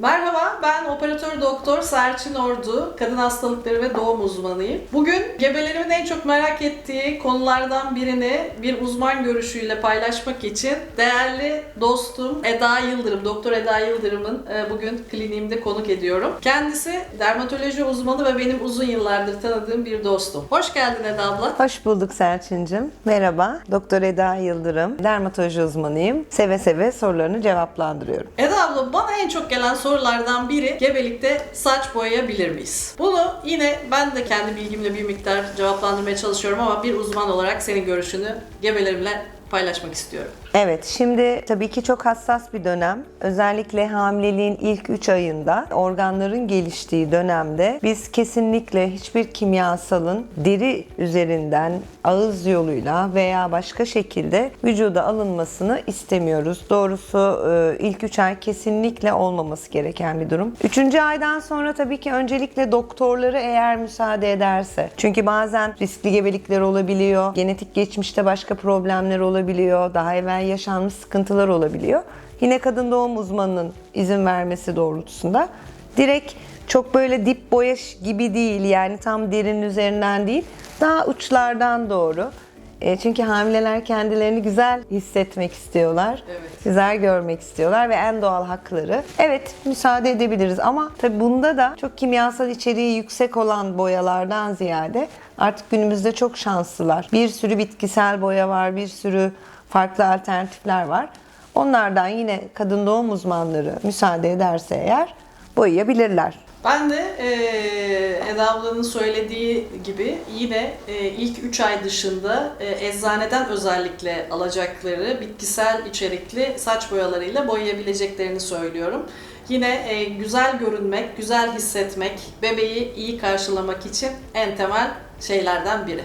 Merhaba, ben operatör doktor Serçin Ordu, kadın hastalıkları ve doğum uzmanıyım. Bugün gebelerimin en çok merak ettiği konulardan birini bir uzman görüşüyle paylaşmak için değerli dostum Eda Yıldırım, Doktor Eda Yıldırım'ın e, bugün kliniğimde konuk ediyorum. Kendisi dermatoloji uzmanı ve benim uzun yıllardır tanıdığım bir dostum. Hoş geldin Eda abla. Hoş bulduk Selçin'cim. Merhaba. Doktor Eda Yıldırım. Dermatoloji uzmanıyım. Seve seve sorularını cevaplandırıyorum. Eda abla bana en çok gelen sorulardan biri gebelikte saç boyayabilir miyiz? Bunu yine ben de kendi bilgimle bir miktar cevaplandırmaya çalışıyorum ama bir uzman olarak senin görüşünü gebelerimle paylaşmak istiyorum. Evet, şimdi tabii ki çok hassas bir dönem. Özellikle hamileliğin ilk 3 ayında, organların geliştiği dönemde biz kesinlikle hiçbir kimyasalın deri üzerinden ağız yoluyla veya başka şekilde vücuda alınmasını istemiyoruz. Doğrusu e, ilk 3 ay kesinlikle olmaması gereken bir durum. 3. aydan sonra tabii ki öncelikle doktorları eğer müsaade ederse. Çünkü bazen riskli gebelikler olabiliyor, genetik geçmişte başka problemler olabiliyor, daha evvel yaşanmış sıkıntılar olabiliyor. Yine kadın doğum uzmanının izin vermesi doğrultusunda direkt çok böyle dip boya gibi değil yani tam derinin üzerinden değil daha uçlardan doğru. E, çünkü hamileler kendilerini güzel hissetmek istiyorlar. Evet. Güzel görmek istiyorlar ve en doğal hakları. Evet müsaade edebiliriz ama tabi bunda da çok kimyasal içeriği yüksek olan boyalardan ziyade artık günümüzde çok şanslılar. Bir sürü bitkisel boya var, bir sürü farklı alternatifler var. Onlardan yine kadın doğum uzmanları müsaade ederse eğer boyayabilirler. Ben de eee Eda ablanın söylediği gibi yine eee, ilk 3 ay dışında eee, eczaneden özellikle alacakları bitkisel içerikli saç boyalarıyla boyayabileceklerini söylüyorum. Yine eee, güzel görünmek, güzel hissetmek, bebeği iyi karşılamak için en temel şeylerden biri.